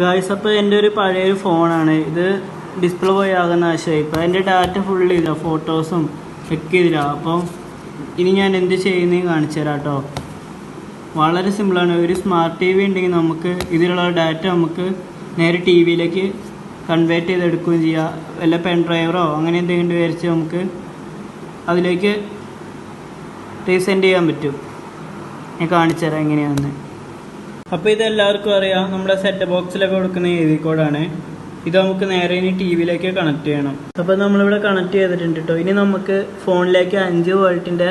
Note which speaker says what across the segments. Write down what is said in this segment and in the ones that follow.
Speaker 1: Guys അപ്പോൾ എന്റെ ഒരു പഴയൊരു ഫോണാണ്. ഇത് ഡിസ്പ്ലേ പോയി ആകുന്ന ആശയമായി ഇപ്പോൾ എന്റെ ഡാറ്റ ഫുൾ ചെയ്തില്ല ഫോട്ടോസും ചെക്ക് ചെയ്തില്ല. അപ്പം ഇനി ഞാൻ എന്ത് ചെയ്യുന്നതെന്ന് കാണിച്ചു തരാം കേട്ടോ വളരെ സിമ്പിളാണ് ഒരു സ്മാർട്ട് ടി വി ഉണ്ടെങ്കിൽ നമുക്ക് ഇതിലുള്ള ഡാറ്റ നമുക്ക് നേരെ ടി വിയിലേക്ക് കൺവേർട്ട് ചെയ്തെടുക്കുകയും ചെയ്യാം. വല്ല പെൻ ഡ്രൈവറോ അങ്ങനെ എന്തെങ്കിലും വിചാരിച്ച് നമുക്ക് അതിലേക്ക് റീസെൻഡ് ചെയ്യാൻ പറ്റും. ഞാൻ കാണിച്ചു തരാം എങ്ങനെയാണെന്ന്. അപ്പോൾ ഇത് എല്ലാവർക്കും അറിയാം നമ്മുടെ സെറ്റ് ബോക്സിലൊക്കെ കൊടുക്കുന്ന എ കോഡാണ് ഇത് നമുക്ക് നേരെ ഇനി ടി വിയിലേക്ക് കണക്ട് ചെയ്യണം. അപ്പോൾ നമ്മളിവിടെ കണക്ട് ചെയ്തിട്ടുണ്ട് കേട്ടോ ഇനി നമുക്ക് ഫോണിലേക്ക് അഞ്ച് വോൾട്ടിന്റെ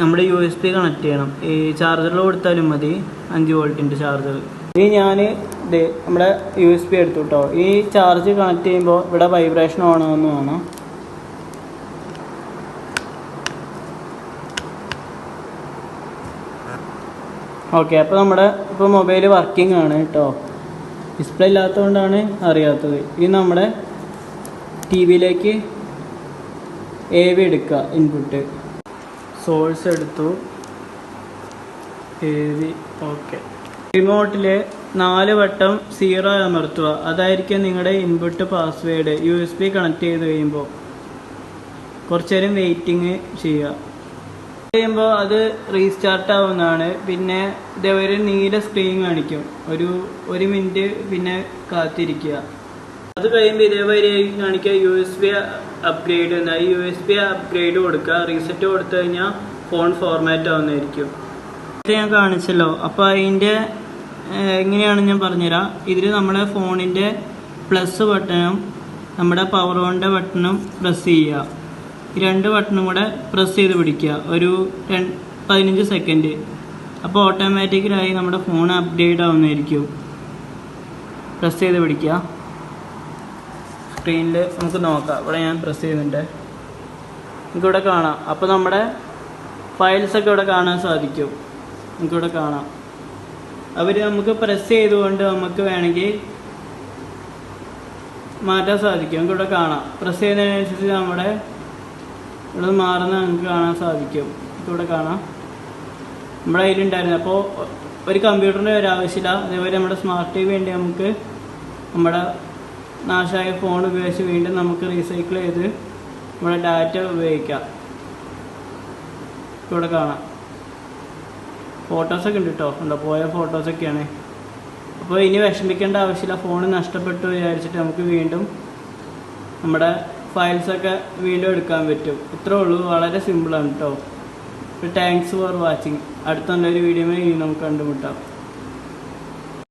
Speaker 1: നമ്മുടെ യു എസ് പി കണക്ട് ചെയ്യണം. ഈ ചാർജറിൽ കൊടുത്താലും മതി അഞ്ച് വോൾട്ടിന്റെ ചാർജർ ഇനി ഞാൻ നമ്മുടെ യു എസ് പി എടുത്തു കേട്ടോ ഈ ചാർജ് കണക്ട് ചെയ്യുമ്പോൾ ഇവിടെ വൈബ്രേഷൻ വേണം ഓക്കെ അപ്പോൾ നമ്മുടെ ഇപ്പോൾ മൊബൈൽ വർക്കിംഗ് ആണ് കേട്ടോ ഡിസ്പ്ലേ ഇല്ലാത്തതുകൊണ്ടാണ് അറിയാത്തത്. ഇനി നമ്മുടെ ടി വിയിലേക്ക് എ വി എടുക്കുക ഇൻപുട്ട് സോഴ്സ് എടുത്തു. എ വി ഓക്കെ റിമോട്ടിൽ നാല് വട്ടം സീറോ അമർത്തുക. അതായിരിക്കും നിങ്ങളുടെ input password U S B connect ചെയ്ത് കഴിയുമ്പോൾ കുറച്ചു നേരം വെയിറ്റിംഗ് ചെയ്യുക. കഴിയുമ്പോൾ അത് റീസ്റ്റാർട്ട് ആവുന്നതാണ്. പിന്നെ ഇതേപോലെ നീല സ്ക്രീൻ കാണിക്കും. ഒരു ഒരു മിനിറ്റ് പിന്നെ കാത്തിരിക്കുക. അത് കഴിയുമ്പോൾ ഇതേപോലെ കാണിക്കുക. യു എസ് ബി അപ്ഗ്രേഡ് എന്നാ. യു എസ് ബി അപ്ഗ്രേഡ് കൊടുക്കുക. റീസെറ്റ് കൊടുത്തു കഴിഞ്ഞാൽ ഫോൺ ഫോർമാറ്റ് ആവുന്നതായിരിക്കും. ഇത് ഞാൻ കാണിച്ചല്ലോ. അപ്പോൾ അതിന്റെ എങ്ങനെയാണ് ഞാൻ പറഞ്ഞുതരാം. ഇതിൽ നമ്മുടെ ഫോണിന്റെ പ്ലസ് ബട്ടണും നമ്മുടെ പവർ ഓണിന്റെ ബട്ടണും പ്രസ് ചെയ്യുക. രണ്ട് ബട്ടണും കൂടെ പ്രസ് ചെയ്ത് പിടിക്കുക. ഒരു പതിനഞ്ച് സെക്കൻഡ് അപ്പോൾ ഓട്ടോമാറ്റിക്കലായി നമ്മുടെ ഫോൺ അപ്ഡേറ്റ് ആവുന്നതായിരിക്കും. പ്രസ് ചെയ്ത് പിടിക്കുക. സ്ക്രീനിൽ നമുക്ക് നോക്കാം. ഇവിടെ ഞാൻ പ്രസ് ചെയ്യുന്നുണ്ട്. നമുക്കിവിടെ കാണാം. അപ്പോൾ നമ്മുടെ ഫയൽസൊക്കെ ഇവിടെ കാണാൻ സാധിക്കും. നമുക്കിവിടെ കാണാം. അവർ നമുക്ക് പ്രസ് ചെയ്തുകൊണ്ട് നമുക്ക് വേണമെങ്കിൽ മാറ്റാൻ സാധിക്കും. നമുക്കിവിടെ കാണാം. പ്രസ് ചെയ്യുന്നതിനനുസരിച്ച് നമ്മുടെ ഇവിടെ മാറുന്ന നമുക്ക് കാണാൻ സാധിക്കും. ഇവിടെ കാണാം. നമ്മുടെ കയ്യിലുണ്ടായിരുന്നു. അപ്പോൾ ഒരു കമ്പ്യൂട്ടറിന്റെ ഒരു ആവശ്യമില്ല. അതേപോലെ നമ്മുടെ സ്മാർട്ട് ടി വി നമുക്ക്. നമ്മുടെ നാശമായ ഫോൺ ഉപയോഗിച്ച് വീണ്ടും നമുക്ക് റീസൈക്കിൾ ചെയ്ത് നമ്മുടെ ഡാറ്റ ഉപയോഗിക്കാം. ഇവിടെ കാണാം. ഫോട്ടോസൊക്കെ ഉണ്ട് കേട്ടോ ഉണ്ടോ പോയ ഫോട്ടോസൊക്കെയാണ് അപ്പോൾ ഇനി വിഷമിക്കേണ്ട ആവശ്യമില്ല. ഫോൺ നഷ്ടപ്പെട്ടു വിചാരിച്ചിട്ട് നമുക്ക് വീണ്ടും നമ്മുടെ ഫയൽസൊക്കെ വീണ്ടും എടുക്കാൻ പറ്റും. ഇത്രേ ഉള്ളൂ. വളരെ സിമ്പിളാണ് കേട്ടോ താങ്ക്സ് ഫോർ വാച്ചിങ് അടുത്ത നല്ലൊരു വീഡിയോ നമുക്ക് കണ്ടുമുട്ടാം.